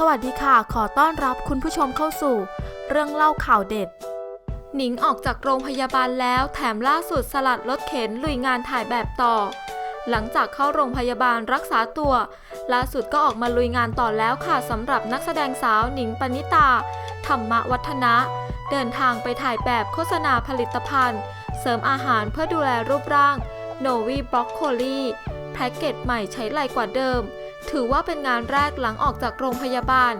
สวัสดีค่ะ ขอต้อนรับคุณผู้ชมเข้าสู่ เรื่องเล่าข่าวเด็ด หนิงออกจากโรงพยาบาลแล้วแถมล่าสุดสลัดรถเข็นลุยงานถ่ายแบบต่อ หลังจากเข้าโรงพยาบาลรักษาตัว ล่าสุดก็ออกมาลุยงานต่อแล้วค่ะสำหรับนักแสดงสาวหนิงปณิตา ธรรมวัฒนะ เดินทางไปถ่ายแบบโฆษณาผลิตภัณฑ์ เสริมอาหารเพื่อดูแลรูปร่างโนวีบล็อกโคลีแพ็กเกจใหม่ใช้ไหลกว่าเดิม ถือว่าเป็นงานแรกหลังออกจากโรงพยาบาล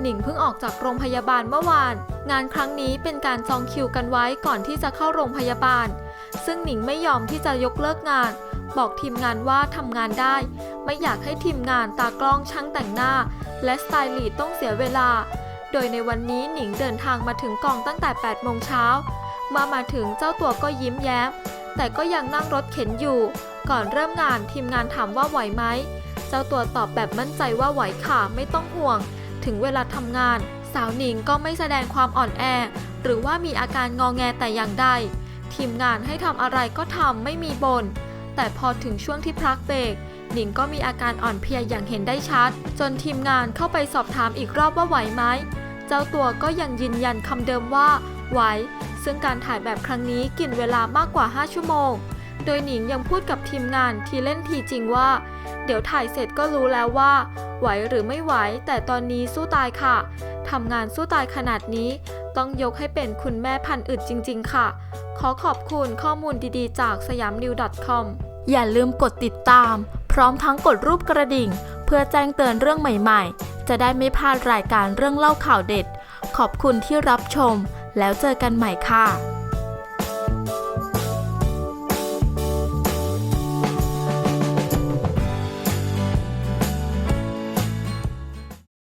หนิงเพิ่งออกจากโรงพยาบาลเมื่อวาน งานครั้งนี้เป็นการจองคิวกันไว้ก่อนที่จะเข้าโรงพยาบาล ซึ่งหนิงไม่ยอมที่จะยกเลิกงาน บอกทีมงานว่าทำงานได้ ไม่อยากให้ทีมงานตากล้องช่างแต่งหน้า และสไตลิสต์ต้องเสียเวลา โดยในวันนี้หนิงเดินทางมาถึงกองตั้งแต่8โมงเช้าเมื่อมาถึงเจ้าตัวก็ยิ้มแย้ม แต่ก็ยังนั่งรถเข็นอยู่ ก่อนเริ่มงานทีมงานถามว่าไหวไหม จ้าตัวตอบแบบมั่นใจว่าไหวค่ะไม่ต้องห่วง ถึงเวลาทำงาน สาวหนิงก็ไม่แสดงความอ่อนแอ หรือว่ามีอาการงอแงแต่อย่างใด ทีมงานให้ทำอะไรก็ทำไม่มีบน่นแต่พอถึงช่วงที่พักเบรกหนิงก็มีอาการอ่อนเพลียอย่างเห็นได้ชัด จนทีมงานเข้าไปสอบถามอีกรอบว่าไหวไหม เจ้าตัวก็ยังยืนยันคำเดิมว่า ไหว ซึ่งการถ่ายแบบครั้งนี้กินเวลามากกว่า 5 ชั่วโมง โดยหนิงยังพูดกับทีมงานทีเล่นทีจริงว่า เดี๋ยวถ่ายเสร็จก็รู้แล้วว่า ไหวหรือไม่ไหว แต่ตอนนี้สู้ตายค่ะทำงานสู้ตายขนาดนี้ ต้องยกให้เป็นคุณแม่พันอึดจริง ๆ ค่ะ ขอขอบคุณข้อมูลดีๆ จากสยามนิว .com อย่าลืมกดติดตาม พร้อมทั้งกดรูปกระดิ่ง เพื่อแจ้งเตือนเรื่องใหม่ๆ จะได้ไม่พลาดรายการเรื่องเล่าข่าวเด็ด ขอบคุณที่รับชม แล้วเจอกันใหม่ค่ะ